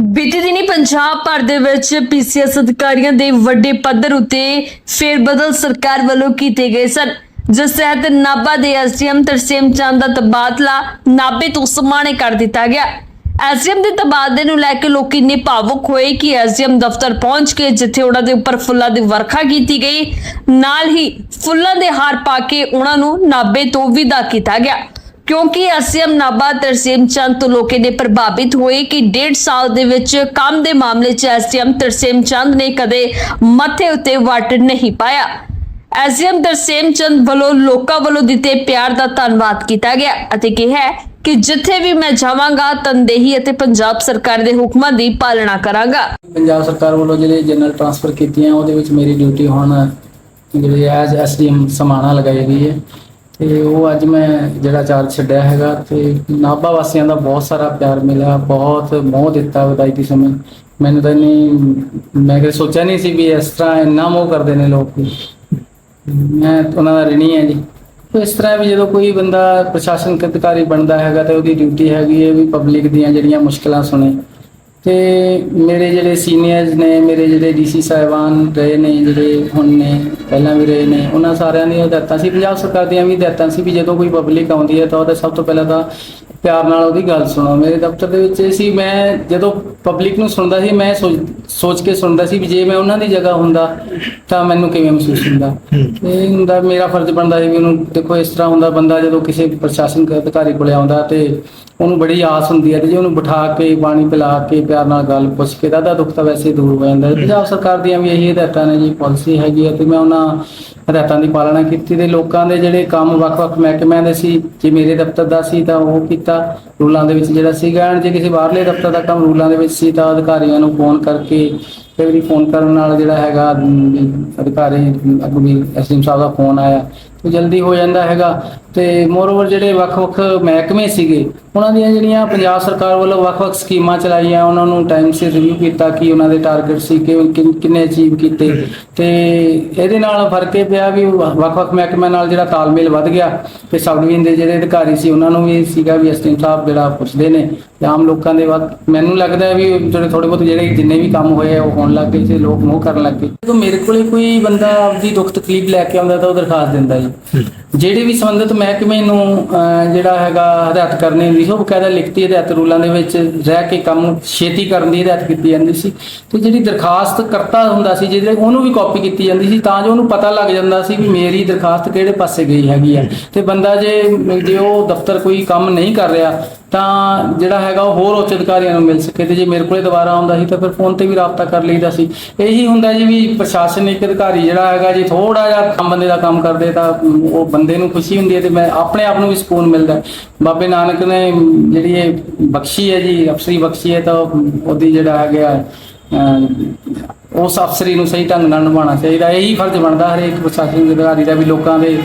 ਬੀਤੇ ਦਿਨੀ ਪੰਜਾਬ ਭਰ ਦੇ ਵਿੱਚ ਪੀਸੀਐਸ ਅਧਿਕਾਰੀਆਂ ਦੇ ਵੱਡੇ ਪੱਧਰ ਉਤੇ ਫੇਰਬਦਲ ਸਰਕਾਰ ਵੱਲੋਂ ਕੀਤੇ ਗਏ ਸਨ, ਜਿਸ ਤਹਿਤ ਨਾਭਾ ਦੇ ਐਸਡੀਐਮ ਤਰਸੇਮ ਚੰਦ ਦਾ ਤਬਾਦਲਾ ਨਾਭੇ ਤੋਂ ਸਮਾਣੇ ਕਰ ਦਿੱਤਾ ਗਿਆ। ਐਸਡੀਐਮ ਦੇ ਤਬਾਦਲੇ ਨੂੰ ਲੈ ਕੇ ਲੋਕੀ ਨੇ ਭਾਵੁਕ ਹੋਏ ਕਿ ਐਸਡੀਐਮ ਦਫ਼ਤਰ ਪਹੁੰਚ ਕੇ ਜਿੱਥੇ ਉਹਨਾਂ ਦੇ ਉੱਪਰ ਫੁੱਲਾਂ ਦੀ ਵਰਖਾ ਕੀਤੀ ਗਈ, ਨਾਲ ਹੀ ਫੁੱਲਾਂ ਦੇ ਹਾਰ ਪਾ ਕੇ ਉਹਨਾਂ ਨੂੰ ਨਾਭੇ ਤੋਂ ਵਿਦਾ ਕੀਤਾ ਗਿਆ। ਕਿਉਂਕਿ ਐਸਐਮ ਨਾਭਾ ਤਰਸੇਮ ਚੰਦ ਤੋਂ ਲੋਕੇ ਨੇ ਪ੍ਰਭਾਵਿਤ ਹੋਏ ਕਿ ਡੇਢ ਸਾਲ ਦੇ ਵਿੱਚ ਕੰਮ ਦੇ ਮਾਮਲੇ 'ਚ ਐਸਐਮ ਤਰਸੇਮ ਚੰਦ ਨੇ ਕਦੇ ਮੱਥੇ ਉੱਤੇ ਵੱਟ ਨਹੀਂ ਪਾਇਆ। ਐਸਐਮ ਤਰਸੇਮ ਚੰਦ ਵੱਲੋਂ ਲੋਕਾਂ ਵੱਲੋਂ ਦਿੱਤੇ ਪਿਆਰ ਦਾ ਧੰਨਵਾਦ ਕੀਤਾ ਗਿਆ ਅਤੇ ਕਿਹਾ ਕਿ ਜਿੱਥੇ ਵੀ ਮੈਂ ਜਾਵਾਂਗਾ, ਤਨਦੇਹੀ ਅਤੇ ਪੰਜਾਬ ਸਰਕਾਰ ਦੇ ਹੁਕਮਾਂ ਦੀ ਪਾਲਣਾ ਕਰਾਂਗਾ। ਪੰਜਾਬ ਸਰਕਾਰ ਵੱਲੋਂ ਜਿਹੜੇ ਜਨਰਲ ਟ੍ਰਾਂਸਫਰ ਕੀਤੀਆਂ, ਉਹਦੇ ਵਿੱਚ ਮੇਰੀ ਡਿਊਟੀ ਹੁਣ ਜਿਹੜੀ ਐਜ਼ ਐਸਡੀਐਮ ਸਮਾਣਾ ਲਗਾਈ ਗਈ ਹੈ। ਤੇ ਉਹ ਅੱਜ ਮੈਂ ਜਿਹੜਾ ਚਾਰ ਛੱਡਿਆ ਹੈਗਾ ਤੇ ਨਾਭਾ ਵਾਸੀਆਂ ਦਾ ਬਹੁਤ ਸਾਰਾ ਪਿਆਰ ਮਿਲਿਆ, ਬਹੁਤ ਮੋਹ ਦਿੱਤਾ ਵਧਾਈ ਦੀ ਸਮੇਂ। ਮੈਨੂੰ ਤਾਂ ਨਹੀਂ ਮੈਂ ਕਦੇ ਸੋਚਿਆ ਨਹੀਂ ਸੀ ਵੀ ਇਸ ਤਰ੍ਹਾਂ ਇੰਨਾ ਮੋਹ ਕਰਦੇ ਨੇ ਲੋਕ। ਮੈਂ ਉਹਨਾਂ ਦਾ ਰਿਣੀ ਹੈ ਜੀ। ਇਸ ਤਰ੍ਹਾਂ ਵੀ ਜਦੋਂ ਕੋਈ ਬੰਦਾ ਪ੍ਰਸ਼ਾਸਨਿਕ ਅਧਿਕਾਰੀ ਬਣਦਾ ਹੈਗਾ ਤੇ ਉਹਦੀ ਡਿਊਟੀ ਹੈਗੀ ਹੈ ਵੀ ਪਬਲਿਕ ਦੀਆਂ ਜਿਹੜੀਆਂ ਮੁਸ਼ਕਲਾਂ ਸੁਣੇ ਤੇ ਮੇਰੇ ਜਿਹੜੇ ਸੀਨੀਅਰਸ ਨੇ, ਮੇਰੇ ਜਿਹੜੇ ਡੀਸੀ ਸਾਹਿਬਾਨ ਰਹੇ ਨੇ, ਜਿਹੜੇ ਹੁਣ ਨੇ, ਪਹਿਲਾਂ ਵੀ ਰਹੇ ਨੇ, ਉਹਨਾਂ ਸਾਰਿਆਂ ਦੀਆਂ ਹਦਾਇਤਾਂ ਸੀ। ਪੰਜਾਬ ਸਰਕਾਰ ਦੀਆਂ ਵੀ ਹਦਾਇਤਾਂ ਸੀ ਵੀ ਜਦੋਂ ਕੋਈ ਪਬਲਿਕ ਆਉਂਦੀ ਹੈ ਤਾਂ ਉਹਦਾ ਸਭ ਤੋਂ ਪਹਿਲਾਂ ਤਾਂ ਪਿਆਰ ਨਾਲ ਉਹਦੀ ਗੱਲ ਸੁਣੋ। ਮੇਰੇ ਦਫ਼ਤਰ ਦੇ ਵਿੱਚ ਇਹ ਸੀ ਮੈਂ ਜਦੋਂ ਪਬਲਿਕ ਨੂੰ ਸੁਣਦਾ ਸੀ ਮੈਂ ਸੋਚ- ਸੋਚ ਕੇ ਸੁਣਦਾ ਸੀ ਵੀ ਜੇ ਮੈਂ ਉਹਨਾਂ ਦੀ ਜਗ੍ਹਾ ਹੁੰਦਾ ਤਾਂ ਮੈਨੂੰ ਕਿਵੇਂ ਮਹਿਸੂਸ ਹੁੰਦਾ? ਇਹ ਹੁੰਦਾ ਮੇਰਾ ਫਰਜ਼ ਬਣਦਾ ਸੀ ਵੀ ਉਹਨੂੰ ਦੇਖੋ ਇਸ ਤਰ੍ਹਾਂ ਹੁੰਦਾ ਬੰਦਾ ਜਦੋਂ ਕਿਸੇ ਪ੍ਰਸ਼ਾਸਨਿਕ ਅਧਿਕਾਰੀ ਕੋਲੇ ਆਉਂਦਾ ਤੇ ਉਹਨੂੰ ਬੜੀ ਆਸ ਹੁੰਦੀ ਹੈ ਤੇ ਜੇ ਉਹਨੂੰ ਬਿਠਾ ਕੇ ਪਾਣੀ ਪਿਲਾ ਕੇ ਪਿਆਰ ਨਾਲ ਗੱਲ ਪੁੱਛ ਕੇ ਉਹਦਾ ਦੁੱਖ ਤਾਂ ਵੈਸੇ ਹੀ ਦੂਰ ਹੋ ਜਾਂਦਾ ਹੈ। ਪੰਜਾਬ ਸਰਕਾਰ ਦੀਆਂ ਵੀ ਇਹੀ ਹਦਾਇਤਾਂ ਨੇ ਜੀ ਪਾਲਿਸੀ ਹੈਗੀ ਹੈ ਤੇ ਮੈਂ ਉਹਨਾਂ ਹਦਾਇਤਾਂ ਦੀ ਪਾਲਣਾ ਕੀਤੀ ਤੇ ਲੋਕਾਂ ਦੇ ਜਿਹੜੇ ਕੰਮ ਵੱਖ-ਵੱਖ ਮਹਿਕਮਿਆਂ ਦੇ ਸੀ, ਜੇ ਮੇਰੇ ਦਫ਼ਤਰ ਦਾ ਸੀ ਤਾਂ ਉਹ ਕੀਤਾ। ਰੂਲਾਂ ਦੇ ਵਿੱਚ ਜਿਹੜਾ ਸੀਗਾ ਜੇ ਕਿਸੇ ਬਾਹਰਲੇ ਦਫ਼ਤਰ ਦਾ ਕੰਮ ਰੂਲਾਂ ਦੇ ਵਿੱਚ ਸੀ ਤਾਂ ਅਧਿਕਾਰੀਆਂ ਨੂੰ ਫੋਨ ਕਰਕੇ, ਕਈ ਵਾਰੀ ਫੋਨ ਕਰਨ ਨਾਲ ਜਿਹੜਾ ਹੈਗਾ ਅਧਿਕਾਰੀ ਅੱਗੋਂ ਵੀ ਐਸਡੀਐਮ ਸਾਹਿਬ ਦਾ ਫੋਨ ਆਇਆ। ਤੇ ਜਲਦੀ ਹੋ ਜਾਂਦਾ ਹੈਗਾ। ਤੇ ਮੋਰਓਵਰ ਜਿਹੜੇ ਵੱਖ-ਵੱਖ ਮਹਿਕਮੇ ਸੀਗੇ, ਉਹਨਾਂ ਦੀਆਂ ਜਿਹੜੀਆਂ ਪੰਜਾਬ ਸਰਕਾਰ ਵੱਲੋਂ ਵੱਖ-ਵੱਖ ਸਕੀਮਾਂ ਚਲਾਈਆਂ, ਉਹਨਾਂ ਨੂੰ ਟਾਈਮ ਸਿਰ ਰਿਵਿਊ ਕੀਤਾ ਕਿ ਉਹਨਾਂ ਦੇ ਟਾਰਗੇਟ ਸੀ, ਕਿ ਕਿੰਨੇ ਅਚੀਵ ਕੀਤੇ। ਤੇ ਇਹਦੇ ਨਾਲ ਫ਼ਰਕ ਇਹ ਪਿਆ ਵੀ ਵੱਖ-ਵੱਖ ਮਹਿਕਮਿਆਂ ਨਾਲ ਜਿਹੜਾ ਤਾਲਮੇਲ ਵੱਧ ਗਿਆ, ਤੇ ਸਬ ਡਿਵੀਜ਼ਨ ਦੇ ਜਿਹੜੇ ਅਧਿਕਾਰੀ ਸੀ, ਉਹਨਾਂ ਨੂੰ ਵੀ ਸੀਗਾ ਵੀ ਐਸਟੀਐਮ ਸਾਹਿਬ ਜਿਹੜਾ ਪੁੱਛਦੇ ਨੇ, ਤੇ ਆਮ ਲੋਕਾਂ ਦੇ ਵੱਧ ਮੈਨੂੰ ਲੱਗਦਾ ਵੀ ਜਿਹੜੇ ਥੋੜੇ ਬਹੁਤ ਜਿਹੜੇ ਜਿੰਨੇ ਵੀ ਕੰਮ ਹੋਏ ਆ, ਉਹ ਹੋਣ ਲੱਗ ਗਏ ਤੇ ਲੋਕ ਮੋਹ ਕਰਨ ਲੱਗ ਗਏ। ਜਦੋਂ ਮੇਰੇ ਕੋਲੇ ਕੋਈ ਬੰਦਾ ਆਪਦੀ ਦੁੱਖ ਤਕਲੀਫ ਲੈ ਕੇ ਆਉਂਦਾ ਤਾਂ ਉਹ ਦਰਖਾਸਤ ਦਿੰਦਾ ਜੀ। ਜਿਹੜੇ ਵੀ ਸੰਬੰਧਿਤ ਮਹਿਕਮੇ ਨੂੰ ਜਿਹੜਾ ਹੈਗਾ ਹਦਾਇਤ ਕਰਨੀ ਹੁੰਦੀ ਉਹ ਬਕਾਇਦਾ ਲਿਖਤੀ ਹਦਾਇਤ ਰੂਲਾਂ ਦੇ ਵਿੱਚ ਰਹਿ ਕੇ ਕੰਮ ਛੇਤੀ ਕਰਨ ਦੀ ਹਦਾਇਤ ਕੀਤੀ ਜਾਂਦੀ ਸੀ। ਤੇ ਜਿਹੜੀ ਦਰਖਾਸਤ ਕਰਤਾ ਹੁੰਦਾ ਸੀ, ਜਿਹਦੇ ਉਹਨੂੰ ਵੀ ਕਾਪੀ ਕੀਤੀ ਜਾਂਦੀ ਸੀ, ਤਾਂ ਜੋ ਉਹਨੂੰ ਪਤਾ ਲੱਗ ਜਾਂਦਾ ਸੀ ਵੀ ਮੇਰੀ ਦਰਖਾਸਤ ਕਿਹੜੇ ਪਾਸੇ ਗਈ ਹੈਗੀ ਆ ਤੇ ਬੰਦਾ ਜੇ ਜੇ ਉਹ ਦਫ਼ਤਰ ਕੋਈ ਕੰਮ ਨਹੀਂ ਕਰ ਰਿਹਾ ਤਾਂ ਜਿਹੜਾ ਹੈਗਾ ਉਹ ਹੋਰ ਉੱਚ ਅਧਿਕਾਰੀਆਂ ਨੂੰ ਮਿਲ ਸਕੇ ਤੇ ਜੇ ਮੇਰੇ ਕੋਲੇ ਦੁਬਾਰਾ ਆਉਂਦਾ ਸੀ ਤਾਂ ਫਿਰ ਫੋਨ ਤੇ ਵੀ ਰਾਬਤਾ ਕਰ ਲਈਦਾ ਸੀ। ਇਹੀ ਹੁੰਦਾ ਜੀ ਵੀ ਪ੍ਰਸ਼ਾਸਨਿਕ ਅਧਿਕਾਰੀ ਜਿਹੜਾ ਹੈਗਾ ਜੀ ਥੋੜਾ ਜਿਹਾ ਕੰਮ ਬੰਦੇ ਦਾ ਕੰਮ ਕਰਦੇ ਤਾਂ ਉਹ ਬੰਦੇ ਨੂੰ ਖੁਸ਼ੀ ਹੁੰਦੀ ਹੈ ਤੇ ਮੈਂ ਆਪਣੇ ਆਪ ਨੂੰ ਵੀ ਸਕੂਨ ਮਿਲਦਾ ਬਾਬੇ ਨਾਨਕ ਨੇ ਜਿਹੜੀ ਇਹ ਬਖਸ਼ੀ ਹੈ ਜੀ ਅਫਸਰੀ ਬਖਸ਼ੀ ਹੈ ਤਾਂ ਉਹਦੀ ਜਿਹੜਾ ਹੈਗਾ ਅਹ, ਉਸ ਅਫਸਰੀ ਨੂੰ ਸਹੀ ਢੰਗ ਨਾਲ ਨਿਭਾਉਣਾ ਚਾਹੀਦਾ। ਇਹੀ ਫਰਜ਼ ਬਣਦਾ ਹਰੇਕ ਪ੍ਰਸ਼ਾਸਨਿਕ ਅਧਿਕਾਰੀ ਦਾ ਵੀ ਲੋਕਾਂ ਦੇ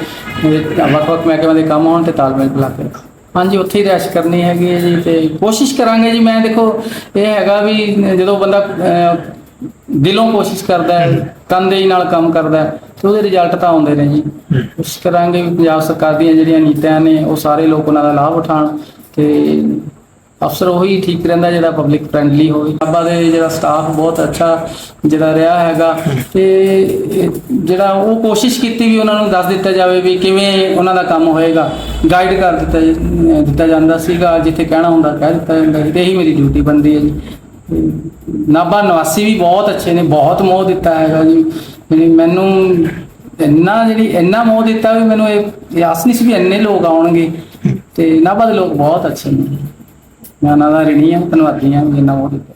ਵੱਖ-ਵੱਖ ਮਹਿਕਮਿਆਂ ਦੇ ਕੰਮ ਆਉਣ ਤੇ ਤਾਲਮੇਲ ਬਣਾ ਕੇ ਰੱਖੋ ਹਾਂਜੀ ਉੱਥੇ ਹੀ ਰੈਸ਼ ਕਰਨੀ ਹੈਗੀ ਹੈ ਜੀ ਤੇ ਕੋਸ਼ਿਸ਼ ਕਰਾਂਗੇ ਜੀ। ਮੈਂ ਦੇਖੋ ਇਹ ਹੈਗਾ ਵੀ ਜਦੋਂ ਬੰਦਾ ਅਹ, ਦਿਲੋਂ ਕੋਸ਼ਿਸ਼ ਕਰਦਾ ਹੈ ਤਨਦੇਹੀ ਨਾਲ ਕੰਮ ਕਰਦਾ ਹੈ ਤੇ ਉਹਦੇ ਰਿਜ਼ਲਟ ਤਾਂ ਆਉਂਦੇ ਨੇ ਜੀ। ਕੋਸ਼ਿਸ਼ ਕਰਾਂਗੇ ਵੀ ਪੰਜਾਬ ਸਰਕਾਰ ਦੀਆਂ ਜਿਹੜੀਆਂ ਨੀਤੀਆਂ ਨੇ ਉਹ ਸਾਰੇ ਲੋਕ ਉਹਨਾਂ ਦਾ ਲਾਭ ਉਠਾਣ ਤੇ ਅਫਸਰ ਉਹੀ ਠੀਕ ਰਹਿੰਦਾ ਜਿਹੜਾ ਪਬਲਿਕ ਫ੍ਰੈਂਡਲੀ ਹੋਵੇ। ਨਾਭਾ ਦੇ ਜਿਹੜਾ ਸਟਾਫ ਬਹੁਤ ਅੱਛਾ ਜਿਹੜਾ ਰਿਹਾ ਹੈਗਾ। ਤੇ ਜਿਹੜਾ ਉਹ ਕੋਸ਼ਿਸ਼ ਕੀਤੀ ਵੀ ਉਹਨਾਂ ਨੂੰ ਦੱਸ ਦਿੱਤਾ ਜਾਵੇ ਵੀ ਕਿਵੇਂ ਉਹਨਾਂ ਦਾ ਕੰਮ ਹੋਏਗਾ। ਗਾਈਡ ਕਰ ਦਿੱਤਾ ਦਿੱਤਾ ਜਾਂਦਾ ਸੀਗਾ, ਜਿੱਥੇ ਕਹਿਣਾ ਹੁੰਦਾ ਕਹਿ ਦਿੱਤਾ ਜਾਂਦਾ ਤੇ ਇਹੀ ਮੇਰੀ ਡਿਊਟੀ ਬਣਦੀ ਹੈ ਜੀ। ਤੇ ਨਾਭਾ ਨਿਵਾਸੀ ਵੀ ਬਹੁਤ ਅੱਛੇ ਨੇ, ਬਹੁਤ ਮੋਹ ਦਿੱਤਾ ਹੈਗਾ ਜੀ। ਮੈਨੂੰ ਇੰਨਾ ਜਿਹੜੀ ਇੰਨਾ ਮੋਹ ਦਿੱਤਾ ਵੀ ਮੈਨੂੰ ਇਹ ਇਹ ਆਸ ਨਹੀਂ ਸੀ ਵੀ ਇੰਨੇ ਲੋਕ ਆਉਣਗੇ। ਤੇ ਨਾਭਾ ਦੇ ਲੋਕ ਬਹੁਤ ਅੱਛੇ ਨੇ। ਮੈਂ ਉਹਨਾਂ ਦਾ ਰਿਣੀ ਹਾਂ ਧੰਨਵਾਦੀ ਹਾਂ ਜਿੰਨਾ ਮੋਹ ਦਿੱਤਾ